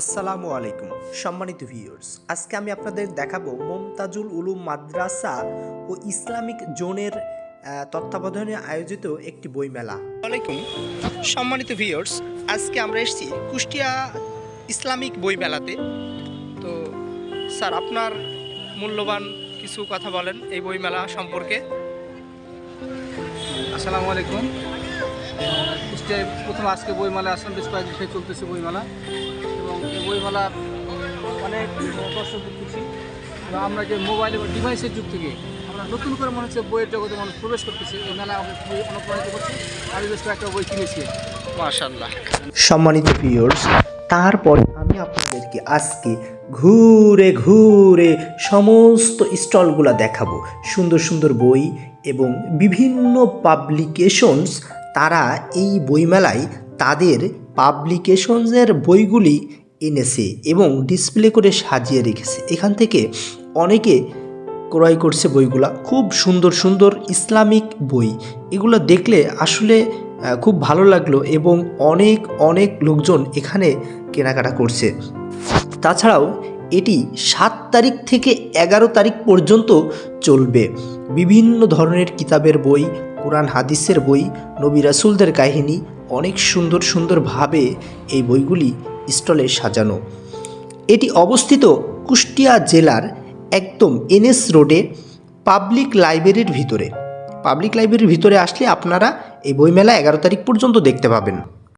আসসালামু আলাইকুম সম্মানিত ভিউয়ার্স আজকে আমি আপনাদের দেখাবো মমতাজুল উলুম মাদ্রাসা ও ইসলামিক জোনের তত্ত্বাবধানে আয়োজিত একটি বইমেলা। আলাইকুম সম্মানিত ভিউয়ার্স আজকে আমরা এসেছি কুষ্টিয়া ইসলামিক বইমেলাতে। তো স্যার আপনার মূল্যবান কিছু কথা বলেন এই বইমেলা সম্পর্কে। আসসালামু আলাইকুম। কুষ্টিয়ায় প্রথম আজকে বইমেলা আসলাম বেশ কয়েকদিন চলতেছে বইমেলা। এই বইমেলা অনেক দর্শক এবং আমরা যে মোবাইল এবং ডিভাইসের যুগ থেকে আমরা নতুন করে মনে হচ্ছে বইয়ের জগতে মানুষ প্রবেশ করতেছে। এই মেলা আমাকে খুবই অনুপ্রাণিত করছে। আমি বেশ কয়েকটা বই কিনেছি। মাশাল্লাহ সম্মানিত ভিউয়ার্স তারপরে আমি আপনাদেরকে আজকে ঘুরে ঘুরে সমস্ত স্টলগুলো দেখাবো। সুন্দর সুন্দর বই এবং বিভিন্ন পাবলিকেশনস তারা এই বইমেলায় তাদের পাবলিকেশনসের বইগুলি এনেছে এবং ডিসপ্লে করে সাজিয়ে রেখেছে। এখান থেকে অনেকে ক্রয় করছে বইগুলা। খুব সুন্দর সুন্দর ইসলামিক বই। এগুলো দেখলে আসলে খুব ভালো লাগল এবং অনেক অনেক লোকজন এখানে কেনাকাটা করছে। তাছাড়াও এটি সাত তারিখ থেকে এগারো তারিখ পর্যন্ত চলবে। বিভিন্ন ধরনের কিতাবের বই, কোরআন হাদিসের বই, নবী রাসুলদের কাহিনী, অনেক সুন্দর, সুন্দরভাবে এই বইগুলি স্টলে সাজানো। এটি অবস্থিত কুষ্টিয়া জেলার একদম এনএস রোডে পাবলিক লাইব্রেরির ভিতরে। পাবলিক লাইব্রেরির ভিতরে আসলে আপনারা এই বইমেলা এগারো তারিখ পর্যন্ত দেখতে পাবেন।